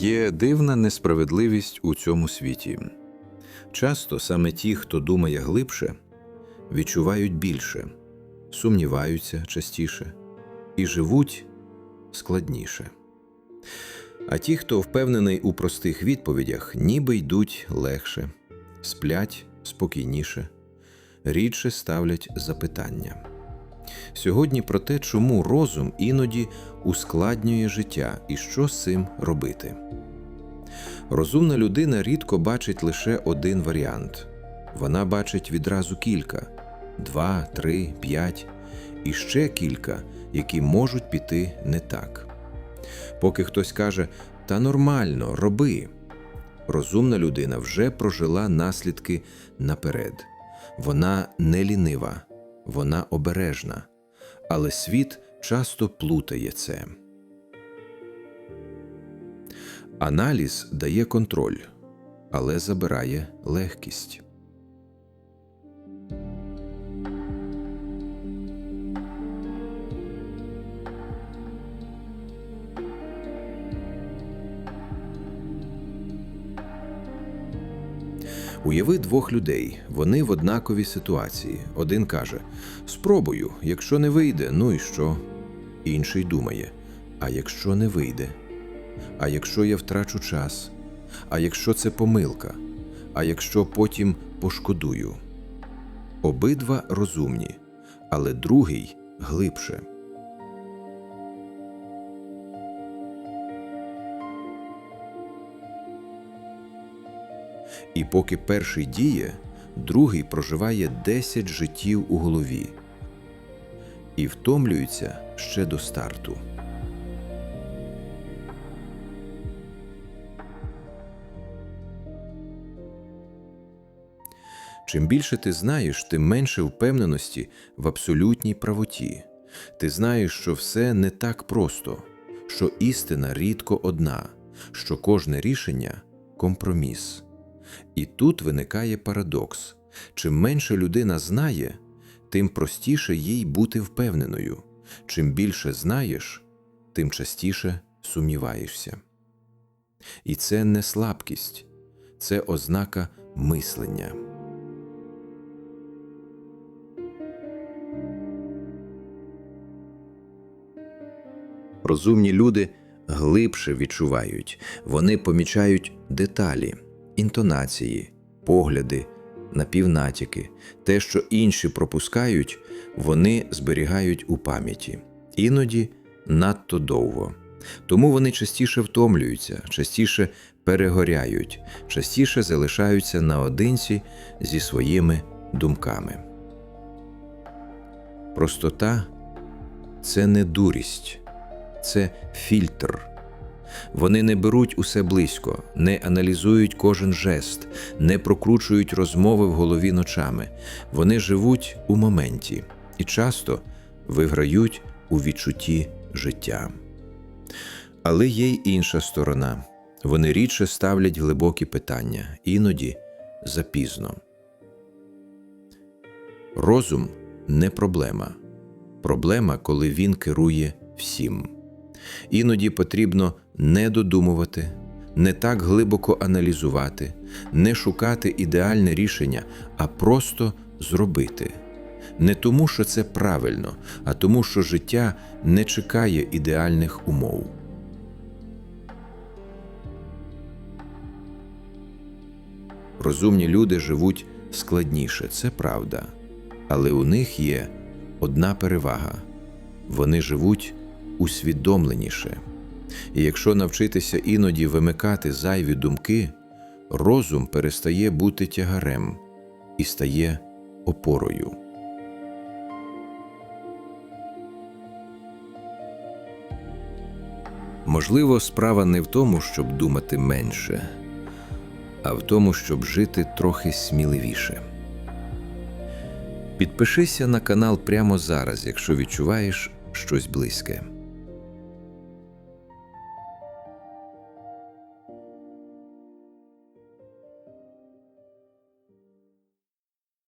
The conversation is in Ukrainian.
Є дивна несправедливість у цьому світі. Часто саме ті, хто думає глибше, відчувають більше, сумніваються частіше і живуть складніше. А ті, хто впевнений у простих відповідях, ніби йдуть легше, сплять спокійніше, рідше ставлять запитання. Сьогодні про те, чому розум іноді ускладнює життя і що з цим робити. Розумна людина рідко бачить лише один варіант. Вона бачить відразу кілька два, три, п'ять і ще кілька, які можуть піти не так. Поки хтось каже та нормально, роби. Розумна людина вже прожила наслідки наперед. Вона не лінива, вона обережна, але світ часто плутає це. Аналіз дає контроль, але забирає легкість. Уяви двох людей, вони в однаковій ситуації. Один каже: Спробую, якщо не вийде, ну і що? Інший думає: А якщо не вийде? А якщо я втрачу час? А якщо це помилка? А якщо потім пошкодую? Обидва розумні, але другий глибше. І поки перший діє, другий проживає 10 життів у голові і втомлюється ще до старту. Чим більше ти знаєш, тим менше впевненості в абсолютній правоті. Ти знаєш, що все не так просто, що істина рідко одна, що кожне рішення компроміс. І тут виникає парадокс: чим менше людина знає, тим простіше їй бути впевненою. Чим більше знаєш, тим частіше сумніваєшся. І це не слабкість, це ознака мислення. Розумні люди глибше відчувають, вони помічають деталі, інтонації, погляди, напівнатяки, те, що інші пропускають, вони зберігають у пам'яті, іноді надто довго. Тому вони частіше втомлюються, частіше перегоряють, частіше залишаються наодинці зі своїми думками. Простота це не дурість, це фільтр. Вони не беруть усе близько, не аналізують кожен жест, не прокручують розмови в голові ночами. Вони живуть у моменті і часто виграють у відчутті життя. Але є й інша сторона. Вони рідше ставлять глибокі питання, іноді запізно. Розум не проблема. Проблема, коли він керує всім. Іноді потрібно не додумувати, не так глибоко аналізувати, не шукати ідеальне рішення, а просто зробити. Не тому, що це правильно, а тому, що життя не чекає ідеальних умов. Розумні люди живуть складніше, це правда, але у них є одна перевага вони живуть усвідомленіше. І якщо навчитися іноді вимикати зайві думки, розум перестає бути тягарем і стає опорою. Можливо, справа не в тому, щоб думати менше, а в тому, щоб жити трохи сміливіше. Підпишися на канал прямо зараз, якщо відчуваєш щось близьке.